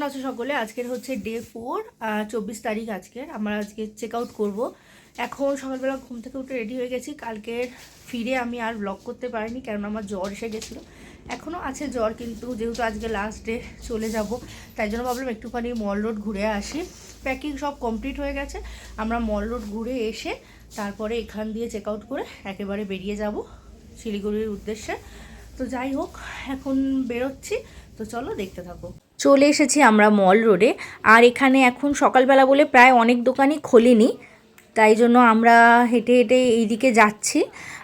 কেমন আছো সকলে? আজকের হচ্ছে ডে ফোর চব্বিশ তারিখ আজকের। আমরা আজকে চেক আউট করব। এখন সকালবেলা ঘুম থেকে উঠে রেডি হয়ে গেছি। কালকের ফিরে আমি আর ব্লগ করতে পারিনি কারণ আমার জ্বর এসে গেছিল। এখনও আছে জ্বর, কিন্তু যেহেতু আজকে লাস্ট ডে চলে যাব, তাই জন্য ভাবলাম একটুখানি মল রোড ঘুরে আসি। প্যাকিং সব কমপ্লিট হয়ে গেছে। আমরা মল রোড ঘুরে এসে তারপরে এখান দিয়ে চেক আউট করে একেবারে বেরিয়ে যাব শিলিগুড়ির উদ্দেশ্যে। তো যাই হোক, এখন বেরোচ্ছি। তো চলো দেখতে থাকো। চলে এসেছি আমরা মল রোডে। আর এখানে এখন সকালবেলা বলে প্রায় অনেক দোকানই খোলেনি। তাই জন্য আমরা হেঁটে হেঁটে এইদিকে যাচ্ছি।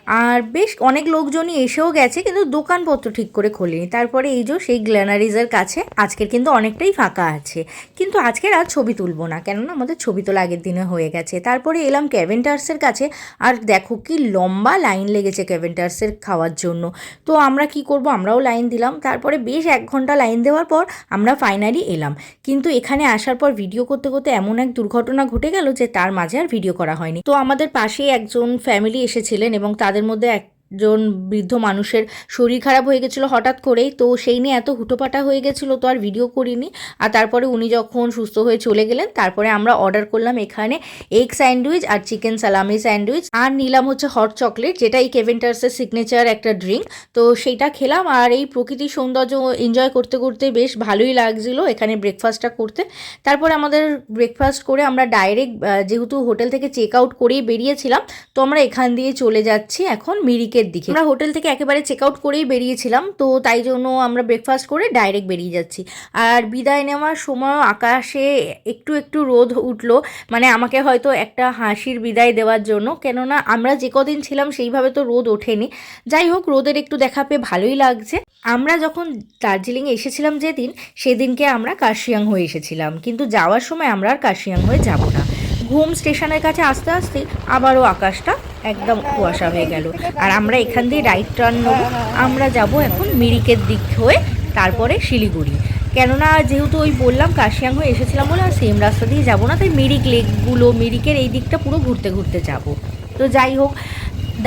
আর বেশ অনেক লোকজনই এসেও গেছে, কিন্তু দোকানপত্র ঠিক করে খোলেনি। তারপরে এই যে সেই গ্ল্যানারিজের কাছে আজকের কিন্তু অনেকটাই ফাঁকা আছে। কিন্তু আজকের আর ছবি তুলবো না, কেননা আমাদের ছবি তোলা আগের দিনে হয়ে গেছে। তারপরে এলাম ক্যাভেন্টার্সের কাছে, আর দেখো কি লম্বা লাইন লেগেছে ক্যাভেন্টার্সের খাওয়ার জন্য। তো আমরা কি করব, আমরাও লাইন দিলাম। তারপরে বেশ এক ঘণ্টা লাইন দেওয়ার পর আমরা ফাইনালি এলাম। কিন্তু এখানে আসার পর ভিডিও করতে করতে এমন এক দুর্ঘটনা ঘটে গেল যে তার মাঝে আর ভিডিও করা হয়নি। তো আমাদের পাশেই একজন ফ্যামিলি এসেছিলেন এবং তাদের মধ্যে একজন বৃদ্ধ মানুষের শরীর খারাপ হয়ে গেছিল হঠাৎ করেই, তো সেই নিয়ে এত হুটোপাটা হয়ে গেছিল, তো আর ভিডিও করিনি। আর তারপরে উনি যখন সুস্থ হয়ে চলে গেলেন, তারপরে আমরা অর্ডার করলাম এখানে এগ স্যান্ডউইচ আর চিকেন সালামি স্যান্ডউইচ আর নিলাম হচ্ছে হট চকলেট যেটা এই কেভেন্টার্সের সিগনেচার একটা ড্রিঙ্ক তো সেইটা খেলাম, আর এই প্রকৃতির সৌন্দর্য এনজয় করতে করতে বেশ ভালোই লাগছিল এখানে ব্রেকফাস্টটা করতে। তারপরে আমাদের ব্রেকফাস্ট করে আমরা ডাইরেক্ট যেহেতু হোটেল থেকে চেক আউট করেই বেরিয়েছিলাম, তো আমরা এখান দিয়ে চলে যাচ্ছি এখন মিরিকের দিকে। আমরা হোটেল থেকে একেবারে চেক আউট করেই বেরিয়েছিলাম, তো তাই জন্য আমরা ব্রেকফাস্ট করে ডাইরেক্ট বেরিয়ে যাচ্ছি। আর বিদায় নেওয়ার সময় আকাশে একটু একটু রোদ উঠল মানে আমাকে হয়তো একটা হাসির বিদায় দেওয়ার জন্য। কেননা আমরা যে কদিন ছিলাম সেইভাবে তো রোদ ওঠেনি। যাই হোক, রোদের একটু দেখা পেয়ে ভালোই লাগছে। আমরা যখন দার্জিলিংয়ে এসেছিলাম যেদিন, সেদিনকে আমরা কার্শিয়াং হয়ে এসেছিলাম। কিন্তু যাওয়ার সময় আমরা আর কার্শিয়াং হয়ে যাব না। ঘুম স্টেশনের কাছে আস্তে আস্তে আবারও আকাশটা একদম কুয়াশা হয়ে গেল। আর আমরা এখান দিয়ে রাইট টার্ন নেব। আমরা যাব এখন মিরিকের দিক হয়ে, তারপরে শিলিগুড়ি। কেননা যেহেতু ওই বললাম কাশিয়াং হয়ে এসেছিলাম বলে, আর সেম রাস্তা দিয়ে যাব না, তাই মিরিক লেকগুলো মিরিকের এই দিকটা পুরো ঘুরতে ঘুরতে যাব। তো যাই হোক,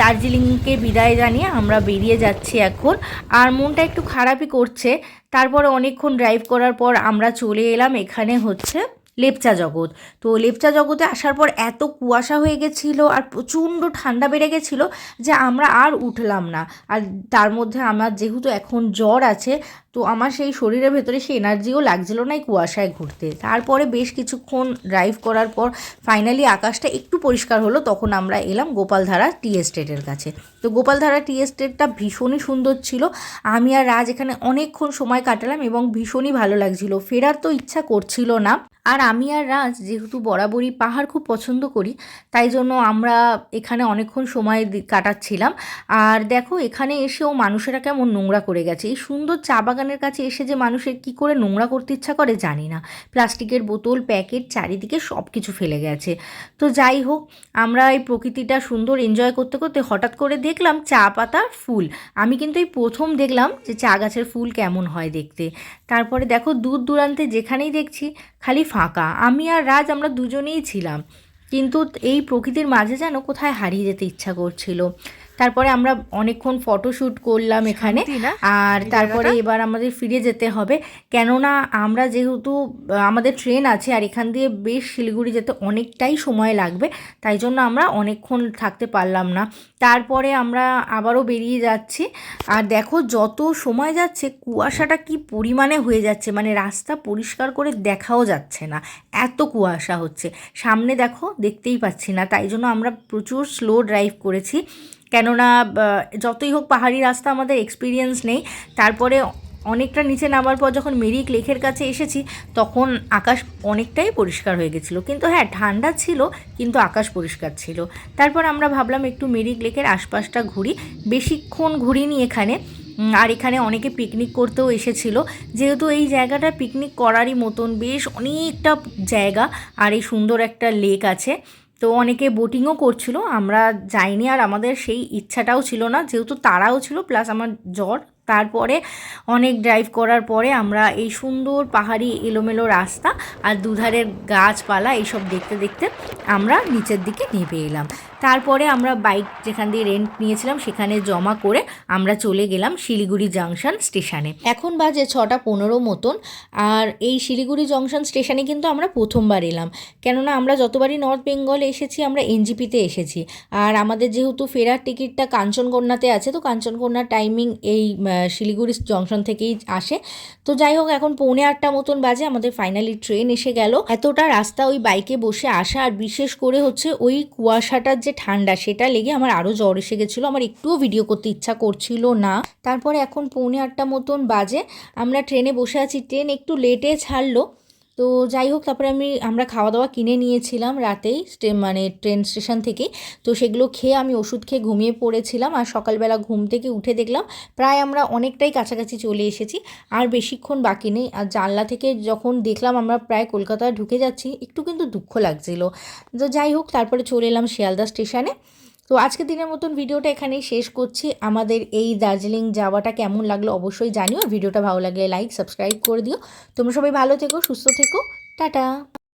দার্জিলিংকে বিদায় জানিয়ে আমরা বেরিয়ে যাচ্ছি এখন। আর মনটা একটু খারাপই করছে। তারপরে অনেকক্ষণ ড্রাইভ করার পর আমরা চলে এলাম এখানে হচ্ছে লেপচা জগৎ। তো লেপচা জগতে আসার পর এত কুয়াশা হয়ে গেছিল আর প্রচণ্ড ঠান্ডা বেড়ে গেছিল যে আমরা আর উঠলাম না। আর তার মধ্যে আমার যেহেতু এখন জ্বর আছে, তো আমার সেই শরীরের ভেতরে সেই এনার্জিও লাগছিল না এই কুয়াশায় ঘুরতে। তারপরে বেশ কিছুক্ষণ ড্রাইভ করার পর ফাইনালি আকাশটা একটু পরিষ্কার হলো, তখন আমরা এলাম গোপালধারা টি এস্টেটের কাছে। তো গোপালধারা টি এস্টেটটা ভীষণই সুন্দর ছিল। আমি আর রাজ এখানে অনেকক্ষণ সময় কাটালাম এবং ভীষণই ভালো লাগছিল। ফেরার তো ইচ্ছা করছিল না। আর আমি আর রাজ যেহেতু বরাবরই পাহাড় খুব পছন্দ করি, তাই জন্য আমরা এখানে অনেকক্ষণ সময় কাটাচ্ছিলাম। আর দেখো, এখানে এসেও মানুষেরা কেমন নোংরা করে গেছে। এই সুন্দর চা বাগানের কাছে এসে যে মানুষের কি করে নোংরা করতে ইচ্ছা করে জানি না। প্লাস্টিকের বোতল, প্যাকেট, চারিদিকে সব কিছু ফেলে গেছে। তো যাই হোক, আমরা এই প্রকৃতিটা সুন্দর এনজয় করতে করতে হঠাৎ করে দেখলাম চা পাতার ফুল। আমি কিন্তু এই প্রথম দেখলাম যে চা গাছের ফুল কেমন হয় দেখতে। তারপরে দেখো দূর দূরান্তে যেখানেই দেখছি খালি ফাঁকা। আমি আর রাজ আমরা দুজনেই ছিলাম। কিন্তু এই প্রকৃতির মাঝে যেন কোথায় হারিয়ে যেতে ইচ্ছা করছিল। তারপরে আমরা অনেকক্ষণ ফটোশ্যুট করলাম এখানে। আর তারপরে এবার আমাদের ফিরে যেতে হবে। কেননা আমরা যেহেতু আমাদের ট্রেন আছে আর এখান দিয়ে বেশ শিলিগুড়ি যেতে অনেকটাই সময় লাগবে তাই জন্য আমরা অনেকক্ষণ থাকতে পারলাম না। তারপরে আমরা আবারও বেরিয়ে যাচ্ছি। আর দেখো যত সময় যাচ্ছে কুয়াশাটা কি পরিমাণে হয়ে যাচ্ছে মানে রাস্তা পরিষ্কার করে দেখাও যাচ্ছে না। এত কুয়াশা হচ্ছে। সামনে দেখো দেখতেই পাচ্ছি না তাই জন্য আমরা প্রচুর স্লো ড্রাইভ করেছি। কেননা যতই হোক পাহাড়ি রাস্তা আমাদের এক্সপিরিয়েন্স নেই, তারপরে অনেকটা নিচে নামার পর যখন মেরিক লেকের কাছে এসেছি, তখন আকাশ অনেকটাই পরিষ্কার হয়ে গেছিল। কিন্তু হ্যাঁ ঠান্ডা ছিল, কিন্তু আকাশ পরিষ্কার ছিল। তারপর আমরা ভাবলাম একটু মেরিক লেকের আশপাশটা ঘুরি। বেশিক্ষণ ঘুরিনি এখানে। আর এখানে অনেকে পিকনিক করতেও এসেছিল। যেহেতু এই জায়গাটা পিকনিক করারই মতন, বেশ অনেকটা জায়গা, আর এই সুন্দর একটা লেক আছে। তো অনেকে বোটিংও করছিল, আমরা যাইনি আর আমাদের সেই ইচ্ছাটাও ছিল না, যেহেতু তারাও ছিল প্লাস আমার জ্বর তারপরে অনেক ড্রাইভ করার পরে আমরা এই সুন্দর পাহাড়ি এলোমেলো রাস্তা আর দুধারের গাছপালা এইসব দেখতে দেখতে আমরা নিচের দিকে নেমে এলাম। তারপরে আমরা বাইক যেখান দিয়ে রেন্ট নিয়েছিলাম সেখানে জমা করে আমরা চলে গেলাম শিলিগুড়ি জাংশন স্টেশনে এখন বাজে ছটা পনেরো মতন আর এই শিলিগুড়ি জংশন স্টেশনে কিন্তু আমরা প্রথমবার এলাম। কেননা আমরা যতবারই নর্থ বেঙ্গল এসেছি, আমরা এনজিপিতে এসেছি। আর আমাদের যেহেতু ফেরার টিকিটটা কাঞ্চনকন্যাতে আছে, তো কাঞ্চনকন্যার টাইমিং এই শিলিগুড়ি জংশন থেকেই আসে। তো যাই হোক, এখন পৌনে আটটা মতন বাজে, আমাদের ফাইনালি ট্রেন এসে গেল। এতটা রাস্তা ওই বাইকে বসে আসা, আর বিশেষ করে হচ্ছে ওই কুয়াশাটার যে ঠান্ডা, সেটা লেগে আমার আরও জ্বর এসে গেছিল। আমার একটুও ভিডিও করতে ইচ্ছা করছিল না। তারপরে এখন পৌনে আটটা মতন বাজে। আমরা ট্রেনে বসে আছি। ট্রেন একটু লেটে ছাড়লো। তো যাই হোক, তারপরে আমি, আমরা খাওয়া দাওয়া কিনে নিয়েছিলাম রাতেই মানে ট্রেন স্টেশন থেকে। তো সেগুলো খেয়ে আমি ওষুধ খেয়ে ঘুমিয়ে পড়েছিলাম আর সকালবেলা ঘুম থেকে উঠে দেখলাম প্রায় আমরা অনেকটাই কাছাকাছি চলে এসেছি, আর বেশিক্ষণ বাকি নেই। আর জানলা থেকে যখন দেখলাম আমরা প্রায় কলকাতায় ঢুকে যাচ্ছি, একটু কিন্তু দুঃখ লাগছিল। তো যাই হোক, তারপরে চলে এলাম শিয়ালদা স্টেশনে। তো আজকের দিনের মতন ভিডিওটা এখানেই শেষ করছি। আমাদের এই দার্জিলিং যাওয়াটা কেমন লাগল অবশ্যই জানিও। ভিডিওটা ভালো লাগলে লাইক সাবস্ক্রাইব করে দিও। তোমরা সবাই ভালো থেকো, সুস্থ থেকো। টাটা!